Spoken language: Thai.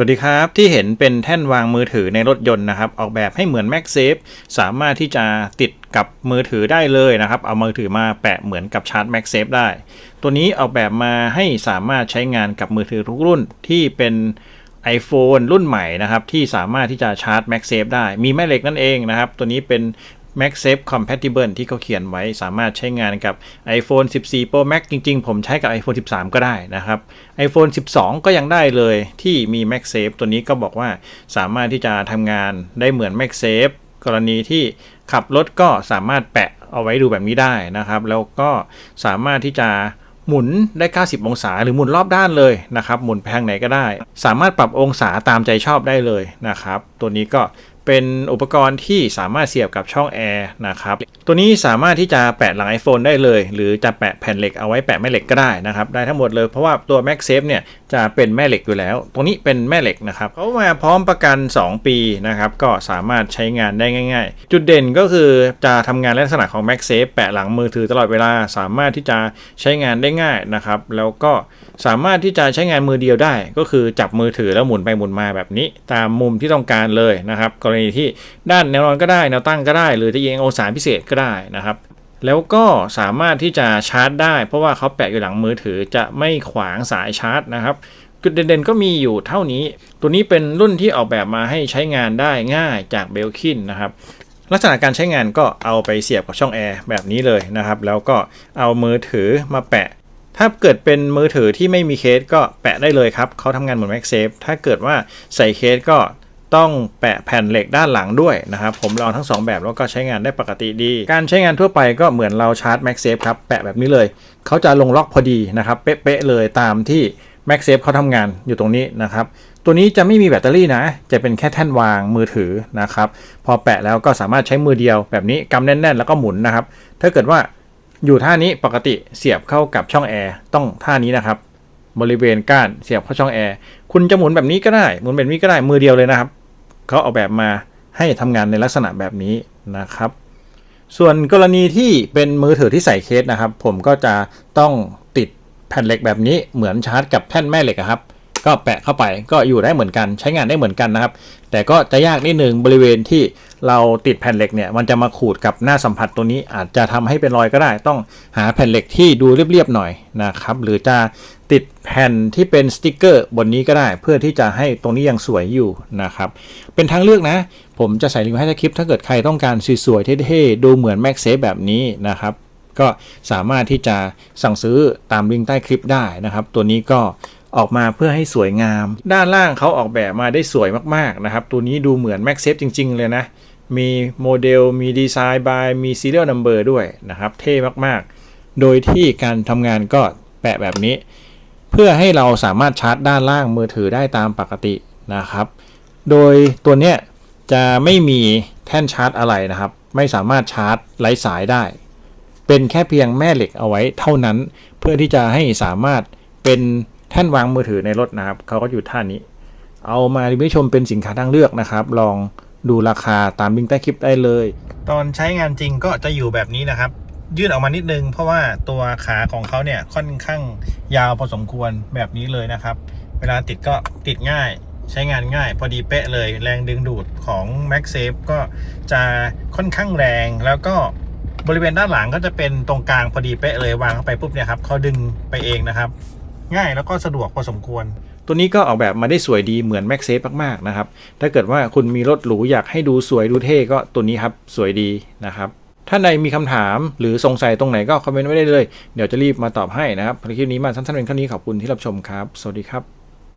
สวัสดีครับ ที่เห็นเป็นแท่นวางมือถือในรถยนต์นะครับ ออกแบบให้เหมือน MagSafe สามารถที่จะติดกับมือถือได้เลยนะครับ เอามือถือมาแปะเหมือนกับชาร์จ MagSafe ได้ ตัวนี้ออกแบบมาให้สามารถใช้งานกับมือถือทุกรุ่นที่เป็น iPhone รุ่นใหม่นะครับ ที่สามารถที่จะชาร์จ MagSafe ได้ มีแม่เหล็กนั่นเองนะครับ ตัวนี้เป็น MagSafe Compatible ที่เขาเขียนไว้สามารถใช้งานกับ iPhone 14 Pro Max จริงๆ ผมใช้กับ iPhone 13 ก็ได้นะครับ iPhone 12 ก็ยังได้เลยที่มี MagSafe ตัวนี้ก็บอกว่าสามารถที่จะทำงานได้เหมือน MagSafe กรณีที่ขับรถก็สามารถแปะเอาไว้ดูแบบนี้ได้นะครับ แล้วก็สามารถที่จะหมุนได้ 90 องศา หรือหมุนรอบด้านเลยนะครับ หมุนไปทางไหนก็ได้ สามารถปรับองศาตามใจชอบได้เลยนะครับ ตัวนี้ก็ เป็นอุปกรณ์ที่สามารถเสียบกับช่องแอร์นะครับ ตัวนี้สามารถที่จะแปะหลัง iPhone ได้เลย หรือจะแปะแผ่นเหล็กเอาไว้แปะแม่เหล็กก็ได้นะครับ ได้ทั้งหมดเลยเพราะว่าตัว MagSafe เนี่ยจะเป็นแม่เหล็กอยู่แล้ว ตรงนี้เป็นแม่เหล็กนะครับเขามาพร้อมประกัน 2 ปีนะครับก็สามารถใช้งานได้ง่าย ๆ จุดเด่นก็คือจะทำงานลักษณะของ MagSafe แปะหลังมือถือตลอดเวลาสามารถที่จะใช้งานได้ง่ายนะครับแล้วก็สามารถที่จะใช้งานมือเดียวได้ ก็คือจับมือถือแล้วหมุนไปหมุนมาแบบนี้ ตามมุมที่ต้องการเลยนะครับกรณีที่ด้านแนวนอนก็ได้แนวตั้งก็ได้ หรือจะยิงองศาพิเศษก็ได้นะครับ แล้วก็สามารถที่จะชาร์จได้ เพราะว่าเขาแปะอยู่หลังมือถือจะไม่ขวางสายชาร์จนะครับจุดเด่นๆก็มีอยู่เท่านี้ ตัวนี้เป็นรุ่นที่ออกแบบมาให้ใช้งานได้ง่ายจากเบลคินนะครับลักษณะการใช้งานก็เอาไปเสียบกับช่องแอร์แบบนี้เลยนะครับ แล้วก็เอามือถือมาแปะ ถ้าเกิดเป็นมือถือที่ไม่มีเคสก็แปะได้เลยครับเขาทำงานเหมือน MagSafe ถ้าเกิดว่าใส่เคสก็ ต้องแปะแผ่นเหล็กด้านหลังด้วยนะครับ ผมลองทั้ง 2 แบบแล้วก็ใช้งานได้ปกติดี การใช้งานทั่วไปก็เหมือนเราชาร์จ MagSafe ครับ แปะแบบนี้เลย เขาจะลงล็อกพอดีนะครับ เป๊ะๆเลยตามที่ MagSafe เขาทำงานอยู่ตรงนี้นะครับ ตัวนี้จะไม่มีแบตเตอรี่นะ จะเป็นแค่แท่นวางมือถือนะครับ พอแปะแล้วก็สามารถใช้มือเดียวแบบนี้กำแน่นๆ แล้วก็หมุนนะครับ ถ้าเกิดว่าอยู่ท่านี้ปกติเสียบเข้ากับช่องแอร์ต้องท่านี้นะครับ บริเวณก้านเสียบเข้าช่องแอร์คุณจะหมุนแบบนี้ก็ได้หมุนแบบนี้ก็ได้มือเดียวเลยนะครับ เขาเอาแบบมาให้ทำงานในลักษณะแบบนี้นะครับ ส่วนกรณีที่เป็นมือถือที่ใส่เคสนะครับ ผมก็จะต้องติดแผ่นเหล็กแบบนี้เหมือนชาร์จกับแท่นแม่เหล็กครับ ก็แปะเข้าไปก็อยู่ได้เหมือนกันใช้งานได้เหมือนกันนะครับ แต่ก็จะยากนิดนึงบริเวณที่เราติดแผ่นเหล็กเนี่ยมันจะมาขูดกับหน้าสัมผัสตัวนี้อาจจะทำให้เป็นรอยก็ได้ ต้องหาแผ่นเหล็กที่ดูเรียบๆหน่อยนะครับหรือจะติดแผ่นที่เป็นสติกเกอร์บนนี้ก็ได้ เพื่อที่จะให้ตรงนี้ยังสวยอยู่นะครับเป็นทางเลือกนะ ผมจะใส่ลิงก์ให้ในคลิป ถ้าเกิดใครต้องการสวยๆเท่ๆดูเหมือนแม็กเซฟแบบนี้นะครับก็สามารถที่จะสั่งซื้อตามลิงก์ใต้คลิปได้นะครับ ตัวนี้ก็ ออกมาเพื่อให้สวยงาม ด้านล่างเขาออกแบบมาได้สวยมากๆนะครับ ตัวนี้ดูเหมือน m a x s a f e จริง ๆ เลยนะ มีโมเดล มีดีไซน์บาย มี serial number ด้วยนะครับ เท่มากๆ โดยที่การทำงานก็แปะแบบนี้ เพื่อให้เราสามารถชาร์จด้านล่างมือถือได้ตามปกตินะครับ โดยตัวเนี้ยจะไม่มีแท่นชาร์จอะไรนะครับ ไม่สามารถชาร์จไร้สายได้ เป็นแค่เพียงแม่เหล็กเอาไว้เท่านั้น เพื่อที่จะให้สามารถเป็น แท่นวางมือถือในรถนะครับเขาก็อยู่ท่านี้ เอามารีวิวชมเป็นสินค้าทางเลือกนะครับ ลองดูราคาตามลิงก์ใต้คลิปได้เลย ตอนใช้งานจริงก็จะอยู่แบบนี้นะครับ ยื่นออกมานิดนึง เพราะว่าตัวขาของเขาเนี่ยค่อนข้างยาวพอสมควรแบบนี้เลยนะครับ เวลาติดก็ติดง่ายใช้งานง่ายพอดีเป๊ะเลย แรงดึงดูดของ MagSafe ก็จะค่อนข้างแรงแล้วก็บริเวณด้านหลังก็จะเป็นตรงกลางพอดีเป๊ะเลยวางเข้าไปปุ๊บเนี่ยครับเขาดึงไปเองนะครับ ง่ายแล้วก็สะดวกพอสมควร ตัวนี้ก็ออกแบบมาได้สวยดีเหมือน Max Safe มากๆนะครับ ถ้าเกิดว่าคุณมีรถหรูอยากให้ดูสวยดูเท่ก็ตัวนี้ครับสวยดีนะครับถ้าใดมีคำถามหรือสงสัยตรงไหนก็คอมเมนต์ไว้ได้เลย เดี๋ยวจะรีบมาตอบให้นะครับคลิปนี้มาสั้นๆเป็นเท่านี้ขอบคุณที่รับชมครับ สวัสดีครับ